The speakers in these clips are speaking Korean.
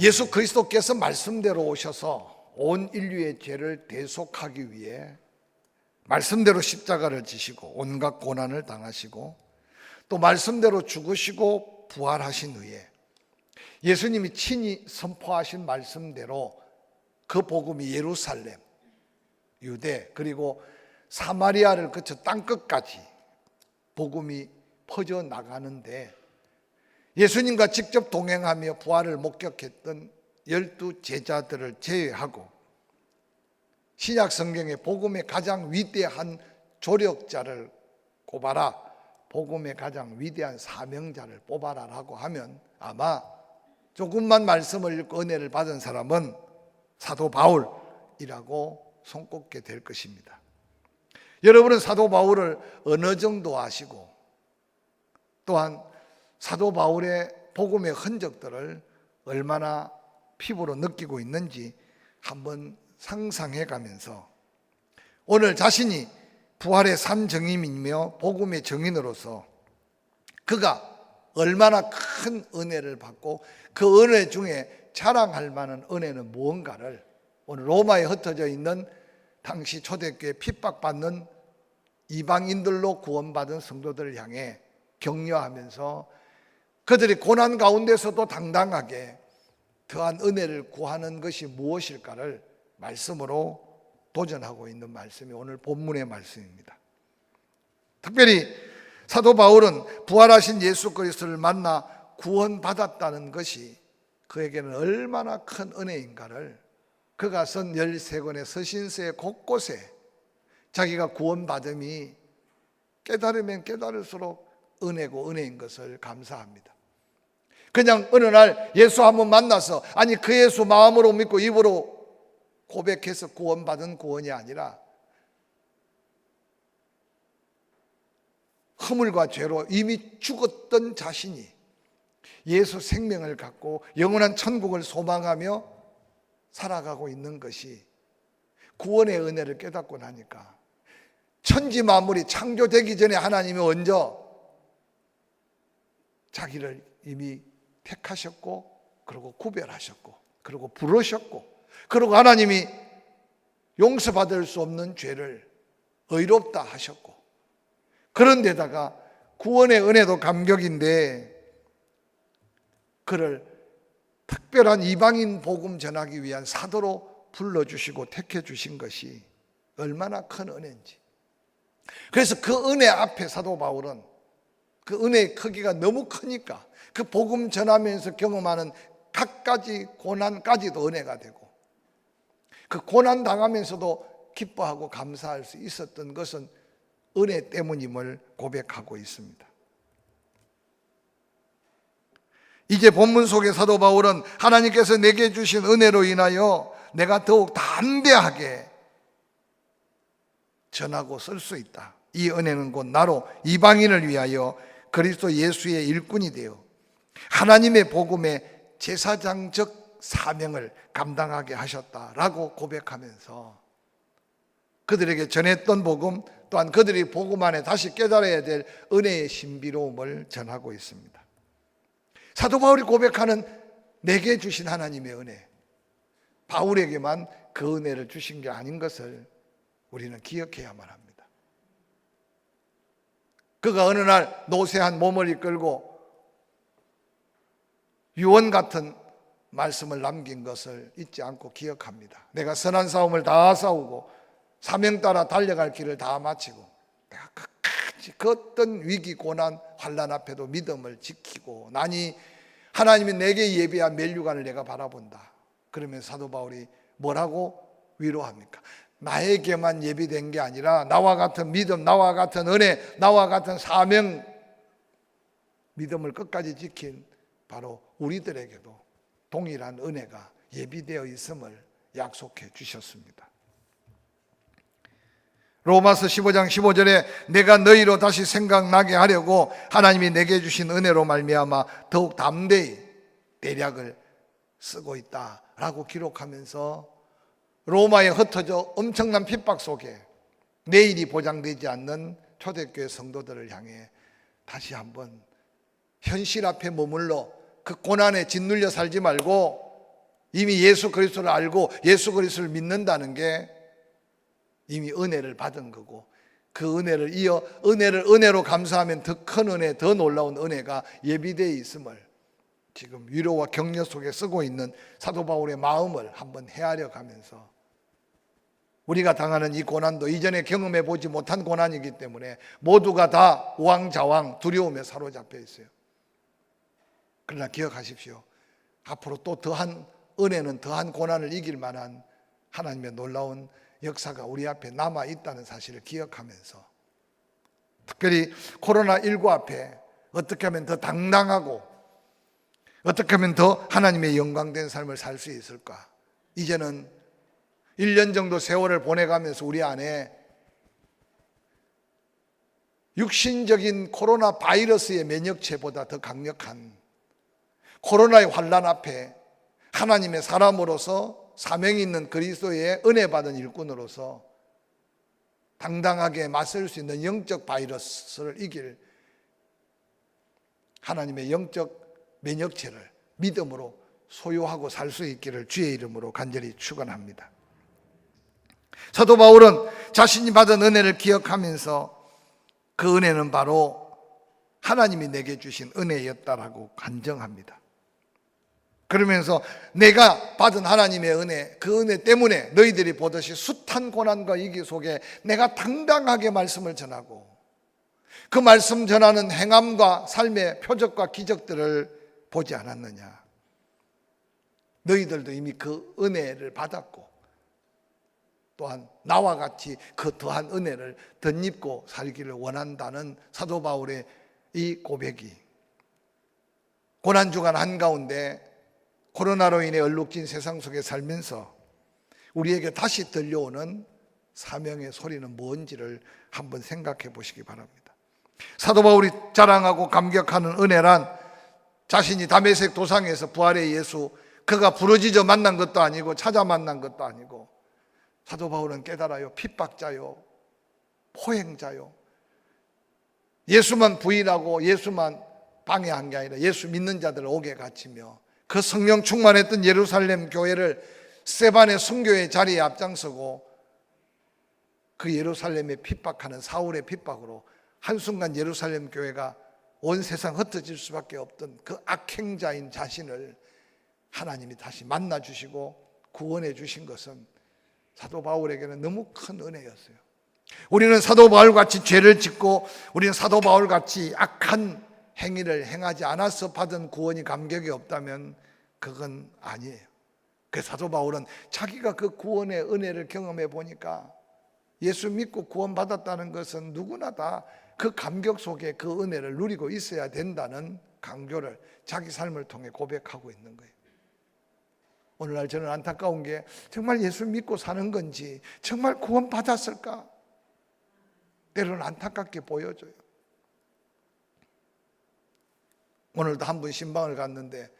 예수 그리스도께서 말씀대로 오셔서 온 인류의 죄를 대속하기 위해 말씀대로 십자가를 지시고 온갖 고난을 당하시고 또 말씀대로 죽으시고 부활하신 후에 예수님이 친히 선포하신 말씀대로 그 복음이 예루살렘, 유대 그리고 사마리아를 거쳐 땅 끝까지 복음이 퍼져 나가는데 예수님과 직접 동행하며 부활을 목격했던 열두 제자들을 제외하고 신약 성경의 복음의 가장 위대한 조력자를 꼽아라 복음의 가장 위대한 사명자를 뽑아라라고 하면 아마 조금만 말씀을 읽고 은혜를 받은 사람은 사도 바울이라고 손꼽게 될 것입니다. 여러분은 사도 바울을 어느 정도 아시고 또한 사도 바울의 복음의 흔적들을 얼마나 피부로 느끼고 있는지 한번 상상해 가면서 오늘 자신이 부활의 삼정임이며 복음의 정인으로서 그가 얼마나 큰 은혜를 받고 그 은혜 중에 자랑할 만한 은혜는 무언가를 오늘 로마에 흩어져 있는 당시 초대교회 핍박받는 이방인들로 구원받은 성도들을 향해 격려하면서 그들이 고난 가운데서도 당당하게 더한 은혜를 구하는 것이 무엇일까를 말씀으로 도전하고 있는 말씀이 오늘 본문의 말씀입니다. 특별히 사도 바울은 부활하신 예수 그리스도를 만나 구원받았다는 것이 그에게는 얼마나 큰 은혜인가를 그가 쓴 13권의 서신서의 곳곳에 자기가 구원받음이 깨달으면 깨달을수록 은혜고 은혜인 것을 감사합니다. 그냥 어느 날 예수 한번 만나서 아니 그 예수 마음으로 믿고 입으로 고백해서 구원받은 구원이 아니라 허물과 죄로 이미 죽었던 자신이 예수 생명을 갖고 영원한 천국을 소망하며 살아가고 있는 것이 구원의 은혜를 깨닫고 나니까 천지 만물이 창조되기 전에 하나님이 먼저 자기를 이미 택하셨고 그리고 구별하셨고 그리고 부르셨고 그리고 하나님이 용서받을 수 없는 죄를 의롭다 하셨고 그런데다가 구원의 은혜도 감격인데 그를 특별한 이방인 복음 전하기 위한 사도로 불러주시고 택해 주신 것이 얼마나 큰 은혜인지. 그래서 그 은혜 앞에 사도 바울은 그 은혜의 크기가 너무 크니까 그 복음 전하면서 경험하는 각가지 고난까지도 은혜가 되고 그 고난 당하면서도 기뻐하고 감사할 수 있었던 것은 은혜 때문임을 고백하고 있습니다. 이제 본문 속의 사도 바울은 하나님께서 내게 주신 은혜로 인하여 내가 더욱 담대하게 전하고 쓸 수 있다. 이 은혜는 곧 나로 이방인을 위하여 그리스도 예수의 일꾼이 되어 하나님의 복음의 제사장적 사명을 감당하게 하셨다라고 고백하면서 그들에게 전했던 복음 또한 그들이 복음 안에 다시 깨달아야 될 은혜의 신비로움을 전하고 있습니다. 사도 바울이 고백하는 내게 주신 하나님의 은혜 바울에게만 그 은혜를 주신 게 아닌 것을 우리는 기억해야만 합니다. 그가 어느 날 노쇠한 몸을 이끌고 유언 같은 말씀을 남긴 것을 잊지 않고 기억합니다. 내가 선한 싸움을 다 싸우고 사명 따라 달려갈 길을 다 마치고 내가 끝까지 그 어떤 위기 고난 환란 앞에도 믿음을 지키고 나니 하나님이 내게 예비한 멸류관을 내가 바라본다. 그러면 사도 바울이 뭐라고 위로합니까? 나에게만 예비된 게 아니라 나와 같은 믿음, 나와 같은 은혜, 나와 같은 사명 믿음을 끝까지 지킨 바로 우리들에게도 동일한 은혜가 예비되어 있음을 약속해 주셨습니다. 로마서 15장 15절에 내가 너희로 다시 생각나게 하려고 하나님이 내게 주신 은혜로 말미암아 더욱 담대히 대략을 쓰고 있다라고 기록하면서 로마에 흩어져 엄청난 핍박 속에 내일이 보장되지 않는 초대교회 성도들을 향해 다시 한번 현실 앞에 머물러 그 고난에 짓눌려 살지 말고 이미 예수 그리스도를 알고 예수 그리스도를 믿는다는 게 이미 은혜를 받은 거고 그 은혜를 이어 은혜를 은혜로 감사하면 더 큰 은혜, 더 놀라운 은혜가 예비되어 있음을 지금 위로와 격려 속에 쓰고 있는 사도 바울의 마음을 한번 헤아려 가면서 우리가 당하는 이 고난도 이전에 경험해 보지 못한 고난이기 때문에 모두가 다 우왕좌왕 두려움에 사로잡혀 있어요. 그러나 기억하십시오. 앞으로 또 더한 은혜는 더한 고난을 이길 만한 하나님의 놀라운 역사가 우리 앞에 남아 있다는 사실을 기억하면서 특별히 코로나19 앞에 어떻게 하면 더 당당하고 어떻게 하면 더 하나님의 영광된 삶을 살 수 있을까? 이제는 1년 정도 세월을 보내가면서 우리 안에 육신적인 코로나 바이러스의 면역체보다 더 강력한 코로나의 환란 앞에 하나님의 사람으로서 사명이 있는 그리스도의 은혜 받은 일꾼으로서 당당하게 맞설 수 있는 영적 바이러스를 이길 하나님의 영적 면역체를 믿음으로 소유하고 살 수 있기를 주의 이름으로 간절히 축원합니다. 사도 바울은 자신이 받은 은혜를 기억하면서 그 은혜는 바로 하나님이 내게 주신 은혜였다라고 간정합니다. 그러면서 내가 받은 하나님의 은혜, 그 은혜 때문에 너희들이 보듯이 숱한 고난과 위기 속에 내가 당당하게 말씀을 전하고 그 말씀 전하는 행함과 삶의 표적과 기적들을 보지 않았느냐. 너희들도 이미 그 은혜를 받았고 또한 나와 같이 그 더한 은혜를 덧입고 살기를 원한다는 사도 바울의 이 고백이 고난 주간 한가운데 코로나로 인해 얼룩진 세상 속에 살면서 우리에게 다시 들려오는 사명의 소리는 뭔지를 한번 생각해 보시기 바랍니다. 사도 바울이 자랑하고 감격하는 은혜란 자신이 담에색 도상에서 부활의 예수 그가 부러지져 만난 것도 아니고 찾아 만난 것도 아니고 사도 바울은 깨달아요. 핍박자요. 포행자요. 예수만 부인하고 예수만 방해한 게 아니라 예수 믿는 자들을 옥에 갇히며 그 성령 충만했던 예루살렘 교회를 세반의 순교의 자리에 앞장서고 그 예루살렘에 핍박하는 사울의 핍박으로 한순간 예루살렘 교회가 온 세상 흩어질 수밖에 없던 그 악행자인 자신을 하나님이 다시 만나 주시고 구원해 주신 것은 사도 바울에게는 너무 큰 은혜였어요. 우리는 사도 바울 같이 죄를 짓고 우리는 사도 바울 같이 악한 행위를 행하지 않아서 받은 구원이 감격이 없다면 그건 아니에요. 그 사도 바울은 자기가 그 구원의 은혜를 경험해 보니까 예수 믿고 구원받았다는 것은 누구나 다 그 감격 속에 그 은혜를 누리고 있어야 된다는 강조를 자기 삶을 통해 고백하고 있는 거예요. 오늘날 저는 안타까운 게 정말 예수 믿고 사는 건지 정말 구원받았을까? 때로는 안타깝게 보여져요. 오늘도 한 분 신방을 갔는데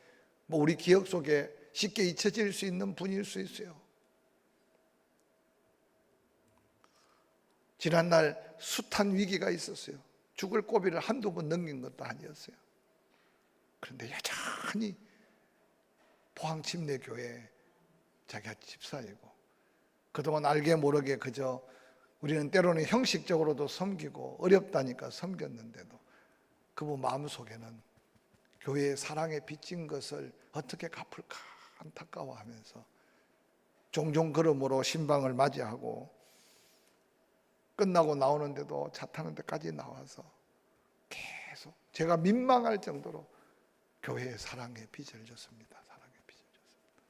뭐 우리 기억 속에 쉽게 잊혀질 수 있는 분일 수 있어요. 지난날 숱한 위기가 있었어요. 죽을 고비를 한두 번 넘긴 것도 아니었어요. 그런데 여전히 포항 침례교회 자기가 집사이고 그동안 알게 모르게 그저 우리는 때로는 형식적으로도 섬기고 어렵다니까 섬겼는데도 그분 마음속에는 교회의 사랑에 빚진 것을 어떻게 갚을까 안타까워하면서 종종 걸음으로 신방을 맞이하고 끝나고 나오는데도 차 타는 데까지 나와서 계속 제가 민망할 정도로 교회의 사랑의 빚을 졌습니다. 사랑의 빚을 졌습니다.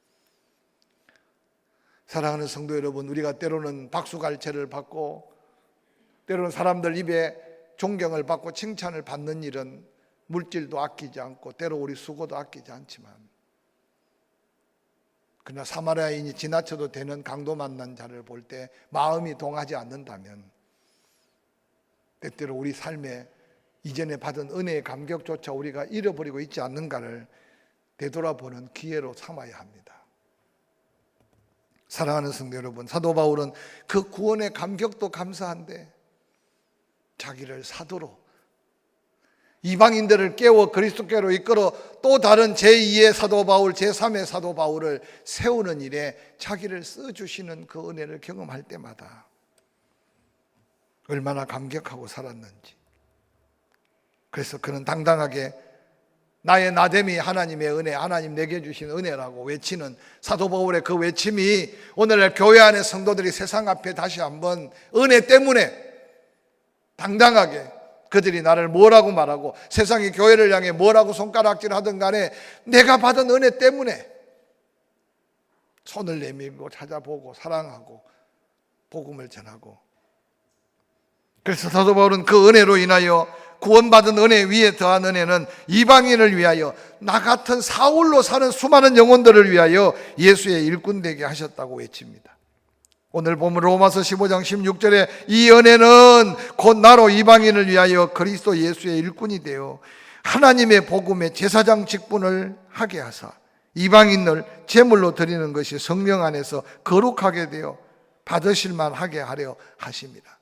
사랑하는 성도 여러분, 우리가 때로는 박수갈채를 받고 때로는 사람들 입에 존경을 받고 칭찬을 받는 일은 물질도 아끼지 않고 때로 우리 수고도 아끼지 않지만 그러나 사마리아인이 지나쳐도 되는 강도 만난 자를 볼 때 마음이 동하지 않는다면 때때로 우리 삶에 이전에 받은 은혜의 감격조차 우리가 잃어버리고 있지 않는가를 되돌아보는 기회로 삼아야 합니다. 사랑하는 성도 여러분, 사도 바울은 그 구원의 감격도 감사한데 자기를 사도로 이방인들을 깨워 그리스도께로 이끌어 또 다른 제2의 사도 바울, 제3의 사도 바울을 세우는 일에 자기를 써주시는 그 은혜를 경험할 때마다 얼마나 감격하고 살았는지. 그래서 그는 당당하게 나의 나됨이 하나님의 은혜, 하나님 내게 주신 은혜라고 외치는 사도 바울의 그 외침이 오늘날 교회 안의 성도들이 세상 앞에 다시 한번 은혜 때문에 당당하게 그들이 나를 뭐라고 말하고 세상이 교회를 향해 뭐라고 손가락질 하든 간에 내가 받은 은혜 때문에 손을 내밀고 찾아보고 사랑하고 복음을 전하고 그래서 사도 바울은 그 은혜로 인하여 구원받은 은혜 위에 더한 은혜는 이방인을 위하여 나 같은 사울로 사는 수많은 영혼들을 위하여 예수의 일꾼 되게 하셨다고 외칩니다. 오늘 보면 로마서 15장 16절에 이 은혜는 곧 나로 이방인을 위하여 그리스도 예수의 일꾼이 되어 하나님의 복음의 제사장 직분을 하게 하사 이방인을 제물로 드리는 것이 성령 안에서 거룩하게 되어 받으실 만 하게 하려 하십니다.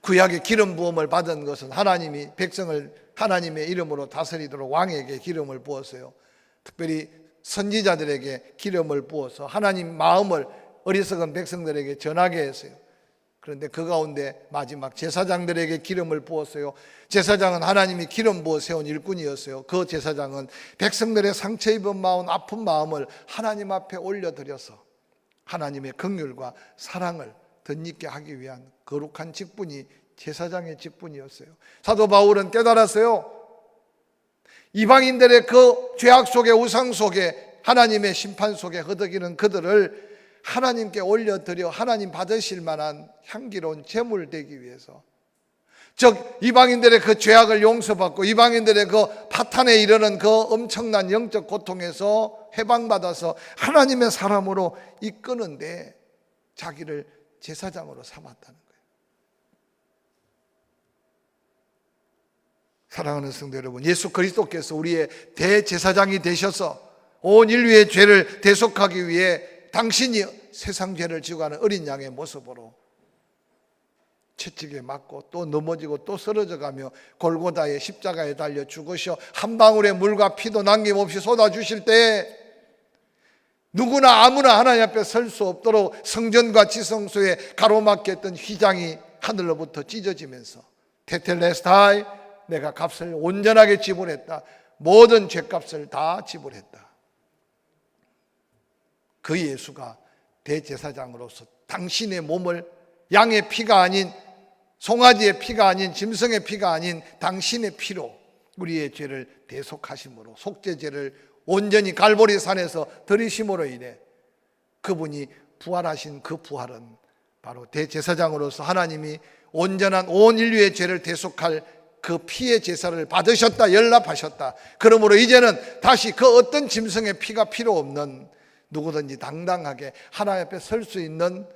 구약의 기름 부음을 받은 것은 하나님이 백성을 하나님의 이름으로 다스리도록 왕에게 기름을 부었어요. 특별히 선지자들에게 기름을 부어서 하나님 마음을 어리석은 백성들에게 전하게 했어요. 그런데 그 가운데 마지막 제사장들에게 기름을 부었어요. 제사장은 하나님이 기름 부어 세운 일꾼이었어요. 그 제사장은 백성들의 상처 입은 마음, 아픈 마음을 하나님 앞에 올려드려서 하나님의 긍휼과 사랑을 덧입게 하기 위한 거룩한 직분이 제사장의 직분이었어요. 사도 바울은 깨달았어요. 이방인들의 그 죄악 속에 우상 속에 하나님의 심판 속에 허덕이는 그들을 하나님께 올려드려 하나님 받으실 만한 향기로운 제물 되기 위해서. 즉 이방인들의 그 죄악을 용서받고 이방인들의 그 파탄에 이르는 그 엄청난 영적 고통에서 해방받아서 하나님의 사람으로 이끄는데 자기를 제사장으로 삼았다는 거예요. 사랑하는 성도 여러분, 예수 그리스도께서 우리의 대제사장이 되셔서 온 인류의 죄를 대속하기 위해 당신이 세상 죄를 지고 가는 어린 양의 모습으로 채찍에 맞고 또 넘어지고 또 쓰러져 가며 골고다의 십자가에 달려 죽으셔 한 방울의 물과 피도 남김없이 쏟아 주실 때 누구나 아무나 하나님 앞에 설 수 없도록 성전과 지성소에 가로막혔던 휘장이 하늘로부터 찢어지면서 테텔레스타이 내가 값을 온전하게 지불했다. 모든 죄값을 다 지불했다. 그 예수가 대제사장으로서 당신의 몸을 양의 피가 아닌 송아지의 피가 아닌 짐승의 피가 아닌 당신의 피로 우리의 죄를 대속하심으로 속죄죄를 온전히 갈보리 산에서 들이심으로 인해 그분이 부활하신 그 부활은 바로 대제사장으로서 하나님이 온전한 온 인류의 죄를 대속할 그 피의 제사를 받으셨다 연락하셨다. 그러므로 이제는 다시 그 어떤 짐승의 피가 필요 없는 누구든지 당당하게 하나님 앞에 설 수 있는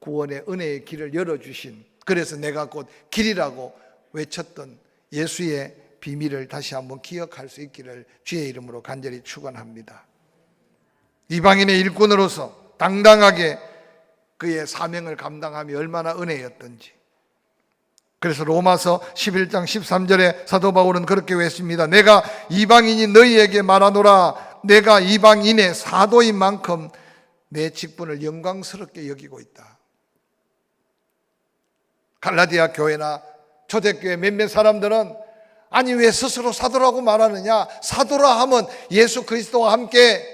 구원의 은혜의 길을 열어주신 그래서 내가 곧 길이라고 외쳤던 예수의 비밀을 다시 한번 기억할 수 있기를 주의 이름으로 간절히 축원합니다. 이방인의 일꾼으로서 당당하게 그의 사명을 감당함이 얼마나 은혜였던지. 그래서 로마서 11장 13절에 사도 바울은 그렇게 외칩니다. 내가 이방인이 너희에게 말하노라. 내가 이방인의 사도인 만큼 내 직분을 영광스럽게 여기고 있다. 갈라디아 교회나 초대교회 몇몇 사람들은 아니 왜 스스로 사도라고 말하느냐? 사도라 하면 예수 그리스도와 함께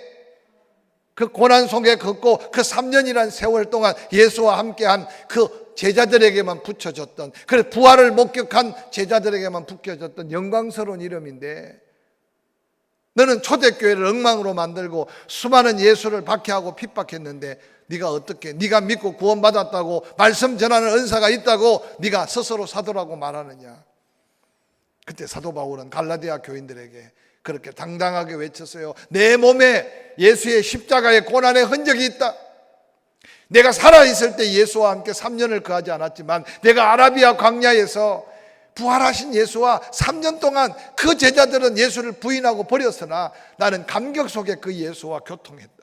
그 고난 속에 걷고 그 3년이란 세월 동안 예수와 함께한 그 제자들에게만 붙여졌던 그래 부활을 목격한 제자들에게만 붙여졌던 영광스러운 이름인데 너는 초대교회를 엉망으로 만들고 수많은 예수를 박해하고 핍박했는데 네가 어떻게 네가 믿고 구원받았다고 말씀 전하는 은사가 있다고 네가 스스로 사도라고 말하느냐 그때 사도 바울은 갈라디아 교인들에게 그렇게 당당하게 외쳤어요. 내 몸에 예수의 십자가의 고난의 흔적이 있다. 내가 살아있을 때 예수와 함께 3년을 거하지 않았지만 내가 아라비아 광야에서 부활하신 예수와 3년 동안 그 제자들은 예수를 부인하고 버렸으나 나는 감격 속에 그 예수와 교통했다.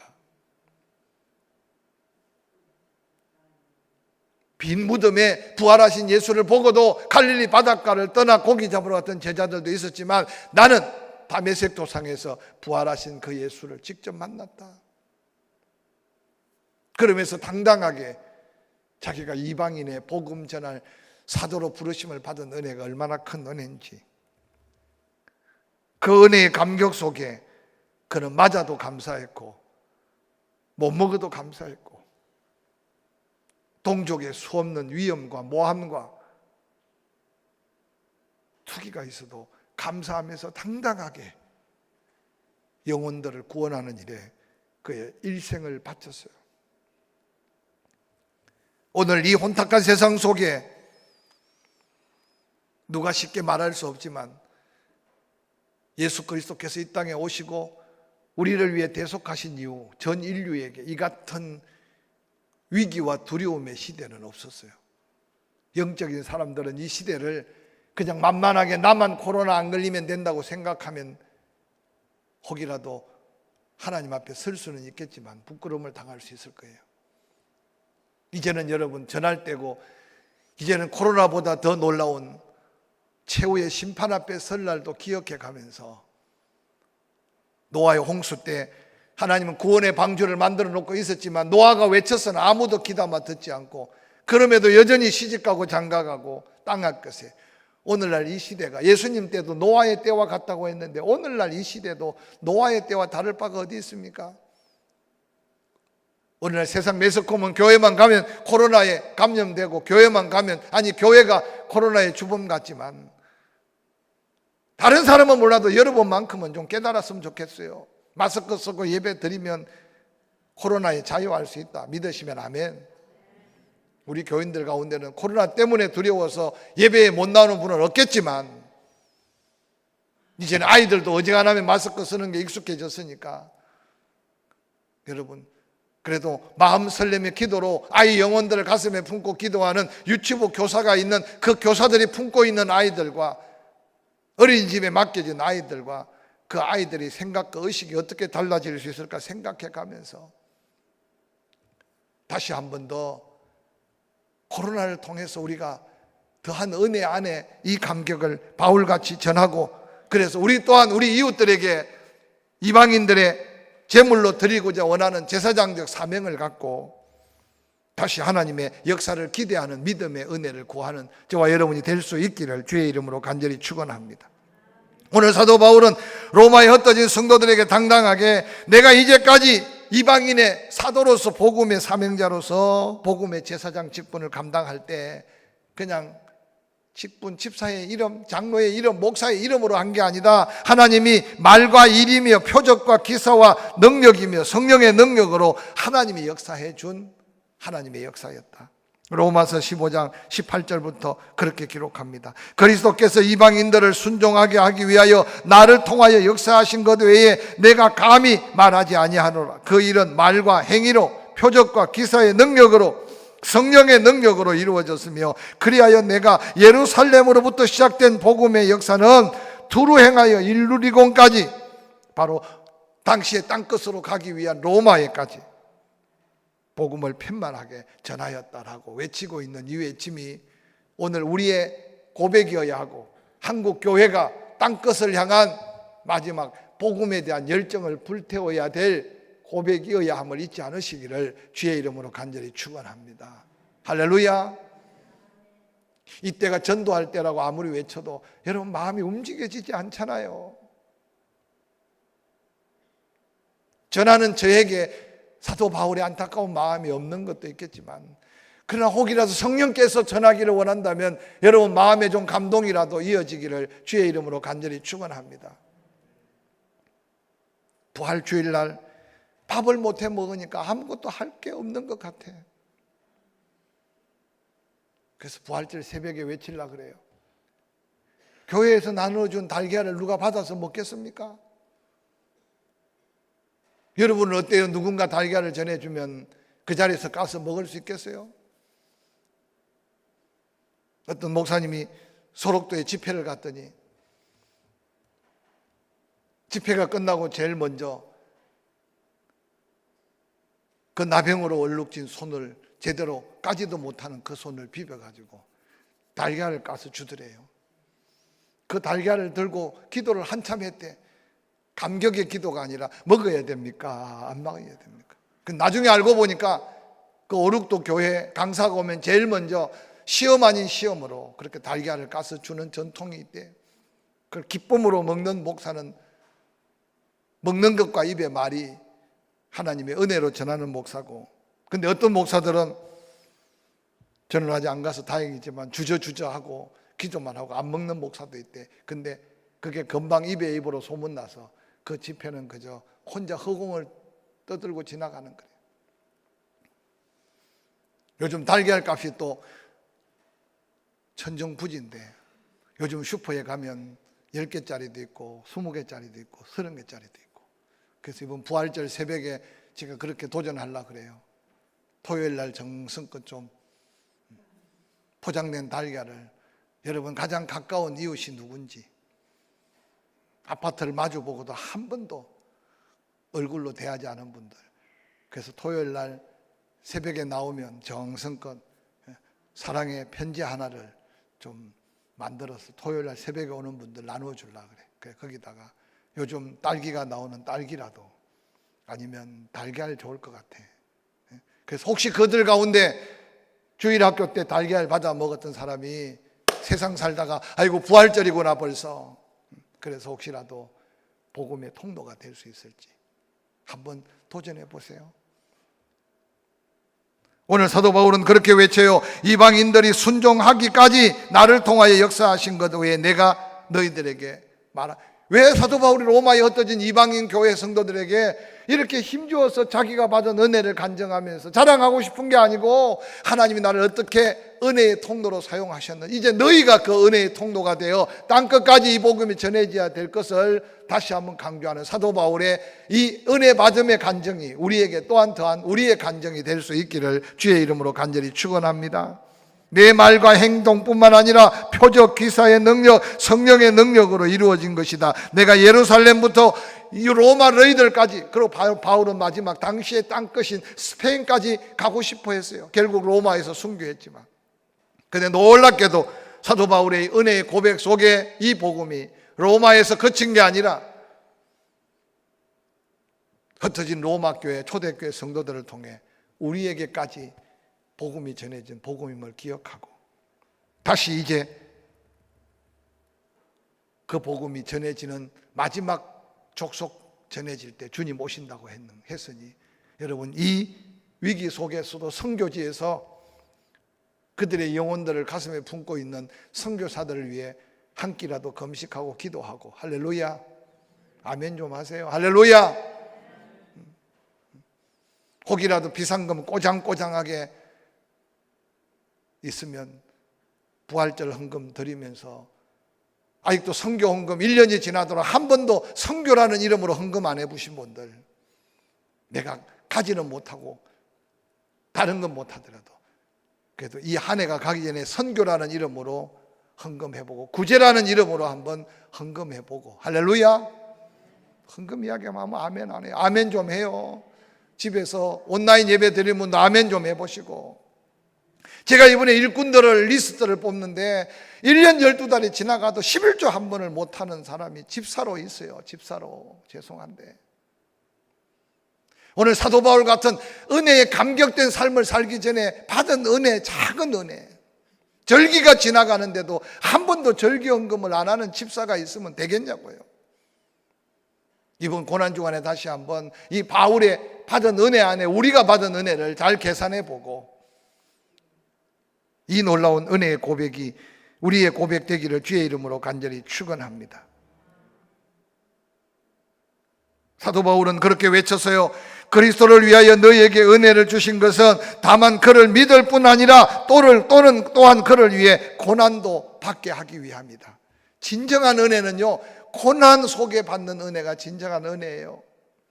빈 무덤에 부활하신 예수를 보고도 갈릴리 바닷가를 떠나 고기 잡으러 갔던 제자들도 있었지만 나는 다메섹 도상에서 부활하신 그 예수를 직접 만났다. 그러면서 당당하게 자기가 이방인의 복음 전할 사도로 부르심을 받은 은혜가 얼마나 큰 은혜인지 그 은혜의 감격 속에 그는 맞아도 감사했고 못 먹어도 감사했고 동족의 수없는 위험과 모함과 투기가 있어도 감사하면서 당당하게 영혼들을 구원하는 일에 그의 일생을 바쳤어요. 오늘 이 혼탁한 세상 속에 누가 쉽게 말할 수 없지만 예수 그리스도께서 이 땅에 오시고 우리를 위해 대속하신 이후 전 인류에게 이 같은 위기와 두려움의 시대는 없었어요. 영적인 사람들은 이 시대를 그냥 만만하게 나만 코로나 안 걸리면 된다고 생각하면 혹이라도 하나님 앞에 설 수는 있겠지만 부끄러움을 당할 수 있을 거예요. 이제는 여러분 전할 때고 이제는 코로나보다 더 놀라운 최후의 심판 앞에 설 날도 기억해 가면서 노아의 홍수 때 하나님은 구원의 방주를 만들어 놓고 있었지만 노아가 외쳤으나 아무도 귀담아 듣지 않고 그럼에도 여전히 시집가고 장가가고 땅할 것에 오늘날 이 시대가 예수님 때도 노아의 때와 같다고 했는데 오늘날 이 시대도 노아의 때와 다를 바가 어디 있습니까? 오늘날 세상 매스컴은 교회만 가면 코로나에 감염되고 교회만 가면 아니 교회가 코로나의 주범 같지만 다른 사람은 몰라도 여러분만큼은 좀 깨달았으면 좋겠어요. 마스크 쓰고 예배 드리면 코로나에 자유할 수 있다. 믿으시면 아멘. 우리 교인들 가운데는 코로나 때문에 두려워서 예배에 못 나오는 분은 없겠지만 이제는 아이들도 어지간하면 마스크 쓰는 게 익숙해졌으니까 여러분 그래도 마음 설렘의 기도로 아이 영혼들을 가슴에 품고 기도하는 유치부 교사가 있는 그 교사들이 품고 있는 아이들과 어린이집에 맡겨진 아이들과 그 아이들이 생각과 의식이 어떻게 달라질 수 있을까 생각해 가면서 다시 한 번 더 코로나를 통해서 우리가 더한 은혜 안에 이 감격을 바울같이 전하고 그래서 우리 또한 우리 이웃들에게 이방인들의 제물로 드리고자 원하는 제사장적 사명을 갖고 다시 하나님의 역사를 기대하는 믿음의 은혜를 구하는 저와 여러분이 될 수 있기를 주의 이름으로 간절히 축원합니다. 오늘 사도 바울은 로마에 흩어진 성도들에게 당당하게 내가 이제까지 이방인의 사도로서 복음의 사명자로서 복음의 제사장 직분을 감당할 때 그냥 직분, 집사의 이름, 장로의 이름, 목사의 이름으로 한 게 아니다. 하나님이 말과 일이며 표적과 기사와 능력이며 성령의 능력으로 하나님이 역사해 준 하나님의 역사였다. 로마서 15장 18절부터 그렇게 기록합니다. 그리스도께서 이방인들을 순종하게 하기 위하여 나를 통하여 역사하신 것 외에 내가 감히 말하지 아니하노라. 그 일은 말과 행위로 표적과 기사의 능력으로 성령의 능력으로 이루어졌으며 그리하여 내가 예루살렘으로부터 시작된 복음의 역사는 두루 행하여 일루리곤까지 바로 당시의 땅끝으로 가기 위한 로마에까지 복음을 편만하게 전하였다라고 외치고 있는 이 외침이 오늘 우리의 고백이어야 하고 한국 교회가 땅끝을 향한 마지막 복음에 대한 열정을 불태워야 될 고백이어야 함을 잊지 않으시기를 주의 이름으로 간절히 축원합니다. 할렐루야. 이때가 전도할 때라고 아무리 외쳐도 여러분 마음이 움직여지지 않잖아요. 전하는 저에게 사도 바울의 안타까운 마음이 없는 것도 있겠지만 그러나 혹이라도 성령께서 전하기를 원한다면 여러분 마음에 좀 감동이라도 이어지기를 주의 이름으로 간절히 축원합니다. 부활 주일날 밥을 못해 먹으니까 아무것도 할 게 없는 것 같아. 그래서 부활절 새벽에 외칠라 그래요. 교회에서 나눠준 달걀을 누가 받아서 먹겠습니까? 여러분은 어때요? 누군가 달걀을 전해주면 그 자리에서 가서 먹을 수 있겠어요? 어떤 목사님이 소록도에 집회를 갔더니 집회가 끝나고 제일 먼저 그 나병으로 얼룩진 손을 제대로 까지도 못하는 그 손을 비벼가지고 달걀을 까서 주더래요. 그 달걀을 들고 기도를 한참 했대. 감격의 기도가 아니라 먹어야 됩니까? 안 먹어야 됩니까? 그 나중에 알고 보니까 그 오륙도 교회 강사가 오면 제일 먼저 시험 아닌 시험으로 그렇게 달걀을 까서 주는 전통이 있대. 그걸 기쁨으로 먹는 목사는 먹는 것과 입의 말이 하나님의 은혜로 전하는 목사고. 근데 어떤 목사들은 저는 아직 안 가서 다행이지만 주저주저 하고 기도만 하고 안 먹는 목사도 있대. 근데 그게 금방 입에 입으로 소문나서 그 집회는 그저 혼자 허공을 떠들고 지나가는 거예요. 요즘 달걀 값이 또 천정부지인데 요즘 슈퍼에 가면 10개짜리도 있고 20개짜리도 있고 30개짜리도 있고 그래서 이번 부활절 새벽에 제가 그렇게 도전하려 그래요. 토요일 날 정성껏 좀 포장된 달걀을 여러분 가장 가까운 이웃이 누군지 아파트를 마주 보고도 한 번도 얼굴로 대하지 않은 분들 그래서 토요일 날 새벽에 나오면 정성껏 사랑의 편지 하나를 좀 만들어서 토요일 날 새벽에 오는 분들 나누어 주려 그래. 그래 거기다가 요즘 딸기가 나오는 딸기라도 아니면 달걀 좋을 것 같아. 그래서 혹시 그들 가운데 주일 학교 때 달걀 받아 먹었던 사람이 세상 살다가 아이고 부활절이구나 벌써. 그래서 혹시라도 복음의 통로가 될 수 있을지 한번 도전해 보세요. 오늘 사도 바울은 그렇게 외쳐요. 이방인들이 순종하기까지 나를 통하여 역사하신 것 외에 내가 너희들에게 말하. 왜 사도 바울이 로마에 흩어진 이방인 교회 성도들에게 이렇게 힘주어서 자기가 받은 은혜를 간증하면서 자랑하고 싶은 게 아니고 하나님이 나를 어떻게 은혜의 통로로 사용하셨는지 이제 너희가 그 은혜의 통로가 되어 땅끝까지 이 복음이 전해져야 될 것을 다시 한번 강조하는 사도 바울의 이 은혜 받음의 간증이 우리에게 또한 더한 우리의 간증이 될 수 있기를 주의 이름으로 간절히 축원합니다. 내 말과 행동뿐만 아니라 표적 기사의 능력, 성령의 능력으로 이루어진 것이다. 내가 예루살렘부터 이 로마 너희들까지 그리고 바울은 마지막 당시의 땅끝인 스페인까지 가고 싶어 했어요. 결국 로마에서 순교했지만. 근데 놀랍게도 사도 바울의 은혜의 고백 속에 이 복음이 로마에서 그친 게 아니라 흩어진 로마 교회 초대교회 성도들을 통해 우리에게까지 복음이 전해진 복음임을 기억하고 다시 이제 그 복음이 전해지는 마지막 족속 전해질 때 주님 오신다고 했으니 여러분 이 위기 속에서도 선교지에서 그들의 영혼들을 가슴에 품고 있는 선교사들을 위해 한 끼라도 금식하고 기도하고 할렐루야. 아멘 좀 하세요. 할렐루야. 혹이라도 비상금 꼬장꼬장하게 있으면 부활절 헌금 드리면서 아직도 성교 헌금 1년이 지나도록 한 번도 성교라는 이름으로 헌금 안 해보신 분들 내가 가지는 못하고 다른 건 못하더라도 그래도 이 한 해가 가기 전에 선교라는 이름으로 헌금해보고 구제라는 이름으로 한번 헌금해보고. 할렐루야. 헌금 이야기하면 아멘 안 해요. 아멘 좀 해요. 집에서 온라인 예배 드리면 아멘 좀 해보시고 제가 이번에 일꾼들을 리스트를 뽑는데 1년 12달이 지나가도 11조 한 번을 못하는 사람이 집사로 있어요. 집사로. 죄송한데. 오늘 사도 바울 같은 은혜에 감격된 삶을 살기 전에 받은 은혜, 작은 은혜. 절기가 지나가는데도 한 번도 절기헌금을 안 하는 집사가 있으면 되겠냐고요. 이번 고난 주간에 다시 한번 이 바울의 받은 은혜 안에 우리가 받은 은혜를 잘 계산해 보고 이 놀라운 은혜의 고백이 우리의 고백되기를 주의 이름으로 간절히 축원합니다. 사도 바울은 그렇게 외쳤어요. 그리스도를 위하여 너희에게 은혜를 주신 것은 다만 그를 믿을 뿐 아니라 또를 또는 또한 그를 위해 고난도 받게 하기 위함이다. 진정한 은혜는요. 고난 속에 받는 은혜가 진정한 은혜예요.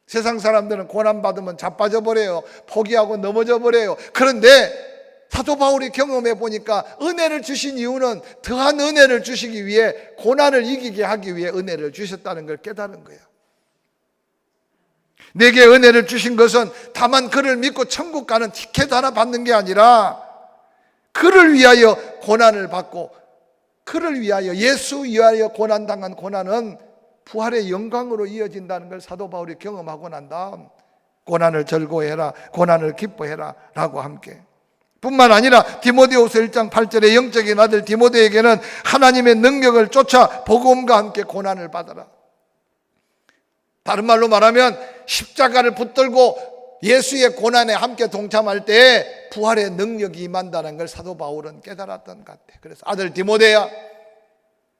세상 사람들은 고난 받으면 자빠져 버려요. 포기하고 넘어져 버려요. 그런데 사도 바울이 경험해 보니까 은혜를 주신 이유는 더한 은혜를 주시기 위해 고난을 이기게 하기 위해 은혜를 주셨다는 걸 깨달은 거예요. 내게 은혜를 주신 것은 다만 그를 믿고 천국 가는 티켓 하나 받는 게 아니라 그를 위하여 고난을 받고 그를 위하여 예수 위하여 고난 당한 고난은 부활의 영광으로 이어진다는 걸 사도 바울이 경험하고 난 다음 고난을 즐거워해라 고난을 기뻐해라라고 함께 뿐만 아니라 디모데후서 1장 8절에 영적인 아들 디모데에게는 하나님의 능력을 쫓아 복음과 함께 고난을 받아라. 다른 말로 말하면 십자가를 붙들고 예수의 고난에 함께 동참할 때 부활의 능력이 임한다는 걸 사도 바울은 깨달았던 것 같아. 그래서 아들 디모데야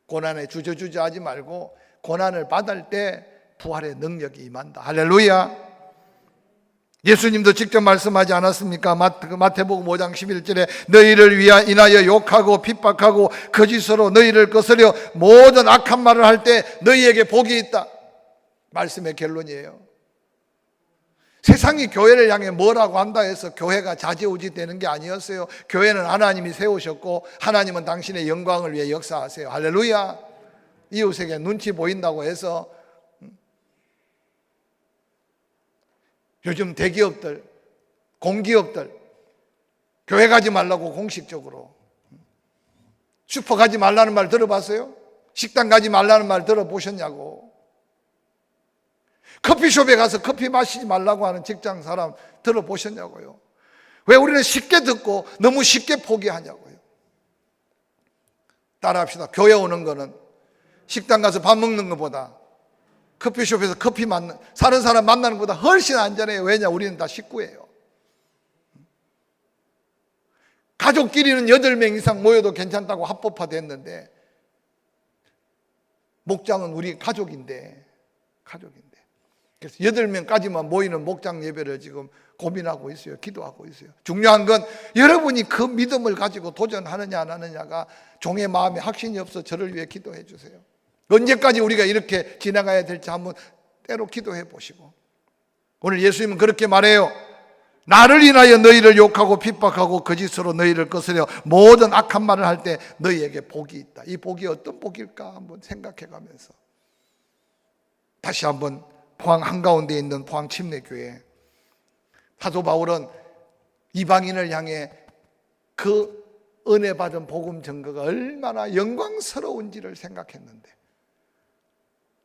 고난에 주저주저하지 말고 고난을 받을 때 부활의 능력이 임한다. 할렐루야. 예수님도 직접 말씀하지 않았습니까? 마태, 마태복음 5장 11절에 너희를 위하 인하여 욕하고 핍박하고 거짓으로 너희를 거스려 모든 악한 말을 할 때 너희에게 복이 있다. 말씀의 결론이에요. 세상이 교회를 향해 뭐라고 한다 해서 교회가 자지우지 되는 게 아니었어요. 교회는 하나님이 세우셨고 하나님은 당신의 영광을 위해 역사하세요. 할렐루야. 이웃에게 눈치 보인다고 해서 요즘 대기업들, 공기업들 교회 가지 말라고 공식적으로 슈퍼 가지 말라는 말 들어봤어요? 식당 가지 말라는 말 들어보셨냐고. 커피숍에 가서 커피 마시지 말라고 하는 직장 사람 들어보셨냐고요. 왜 우리는 쉽게 듣고 너무 쉽게 포기하냐고요. 따라 합시다. 교회 오는 거는 식당 가서 밥 먹는 것보다 커피숍에서 커피 만나, 사는 사람 만나는 것보다 훨씬 안전해요. 왜냐? 우리는 다 식구예요. 가족끼리는 8명 이상 모여도 괜찮다고 합법화 됐는데, 목장은 우리 가족인데, 가족인데. 그래서 8명까지만 모이는 목장 예배를 지금 고민하고 있어요. 기도하고 있어요. 중요한 건 여러분이 그 믿음을 가지고 도전하느냐 안 하느냐가 종의 마음에 확신이 없어 저를 위해 기도해 주세요. 언제까지 우리가 이렇게 지나가야 될지 한번 때로 기도해 보시고 오늘 예수님은 그렇게 말해요. 나를 인하여 너희를 욕하고 핍박하고 거짓으로 너희를 거스려 모든 악한 말을 할 때 너희에게 복이 있다. 이 복이 어떤 복일까 한번 생각해 가면서 다시 한번 포항 한가운데 있는 포항 침례교회 사도 바울은 이방인을 향해 그 은혜 받은 복음 증거가 얼마나 영광스러운지를 생각했는데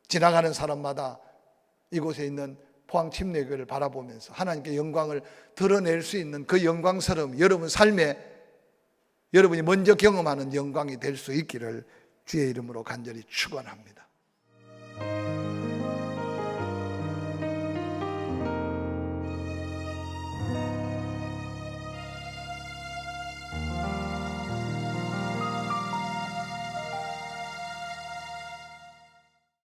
지나가는 사람마다 이곳에 있는 포항 침례교회를 바라보면서 하나님께 영광을 드러낼 수 있는 그 영광스러움 여러분 삶에 여러분이 먼저 경험하는 영광이 될 수 있기를 주의 이름으로 간절히 축원합니다.